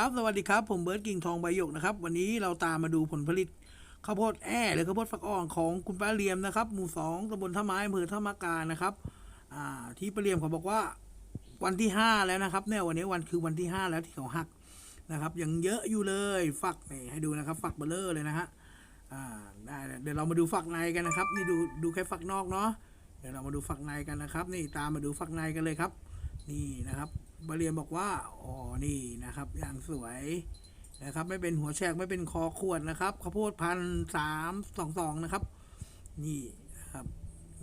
ครับสวัสดีครับ ผมเบิร์ตกิ่งทองใบหยกนะครับ วันนี้เราตามมาดูผลผลิตข้าวโพดแอ่หรือข้าวโพดฟักอ่อนของคุณป้าเลียมนะครับ หมู่สองตำบลท่าไม้อำเภอท่ามากานะครับที่ป้าเลียมเขาบอกว่าวันที่ห้าแล้วนะครับเนี่ยวันนี้วันคือวันที่ห้าแล้วที่เขาหักนะครับ ยังเยอะอยู่เลยฝักนี่ให้ดูนะครับฝักเบลเลอร์เลยนะฮะได้เดี๋ยวเรามาดูฝักในกันนะครับนี่ดูดูแค่ฝักนอกเนาะเดี๋ยวเรามาดูฝักในกันนะครับ นี่ตามมาดูฝักในกันเลยครับ นี่นะครับ บาเรียนบอกว่า อ๋อ นี่นะครับ อย่างสวยนะครับ ไม่เป็นหัวแฉกไม่เป็นคอขวดนะครับข้าวโพดพันสามสองสองนะครับ นี่นะครับ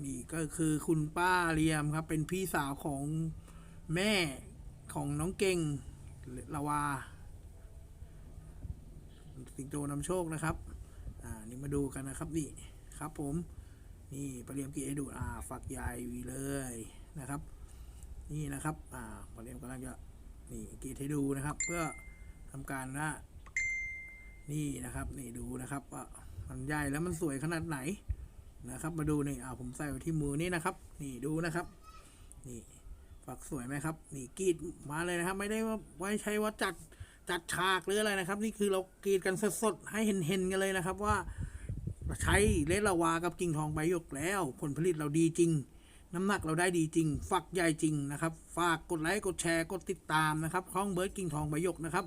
นี่ก็คือคุณป้าเรียมครับ เป็นพี่สาวของแม่ของน้องเก่งละวา สิงโตนำโชคนะครับ อ่า นี่มาดูกันนะครับ นี่ครับผม นี่ปาเรียมกี่ให้ดูอ่าฝักใหญ่เลยนะครับ นี่นะครับ อ่าปาเรียมกำลังจะนี่กรีดให้ดูนะครับ เพื่อทำการนะนี่นะครับ นี่ดูนะครับว่ามันใหญ่แล้วมันสวยขนาดไหนนะครับ มาดูนี่อ่าผมใส่ไว้ที่มือนี่นะครับ นี่ดูนะครับ นี่ฝักสวยไหมครับ นี่กรีดมาเลยนะครับ ไม่ได้ว่าไว้ใช้ว่าจัดจัดฉากหรืออะไรนะครับ นี่คือเรากรีดกันสดๆให้เห็นเห็นๆกันเลยนะครับว่าใช้เลสลาวากับกิ่งทองใบหยกแล้ว ผลผลิตเราดีจริง น้ำหนักเราได้ดีจริง ฝักใหญ่จริงนะครับ ฝากกดไลค์ กดแชร์ กดติดตามนะครับข้องเบิร์ดกิ่งทองใบยกนะครับ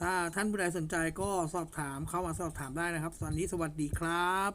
ถ้าท่านผู้ใดสนใจก็สอบถามเข้ามาสอบถามได้นะครับตอนนี้สวัสดีครับ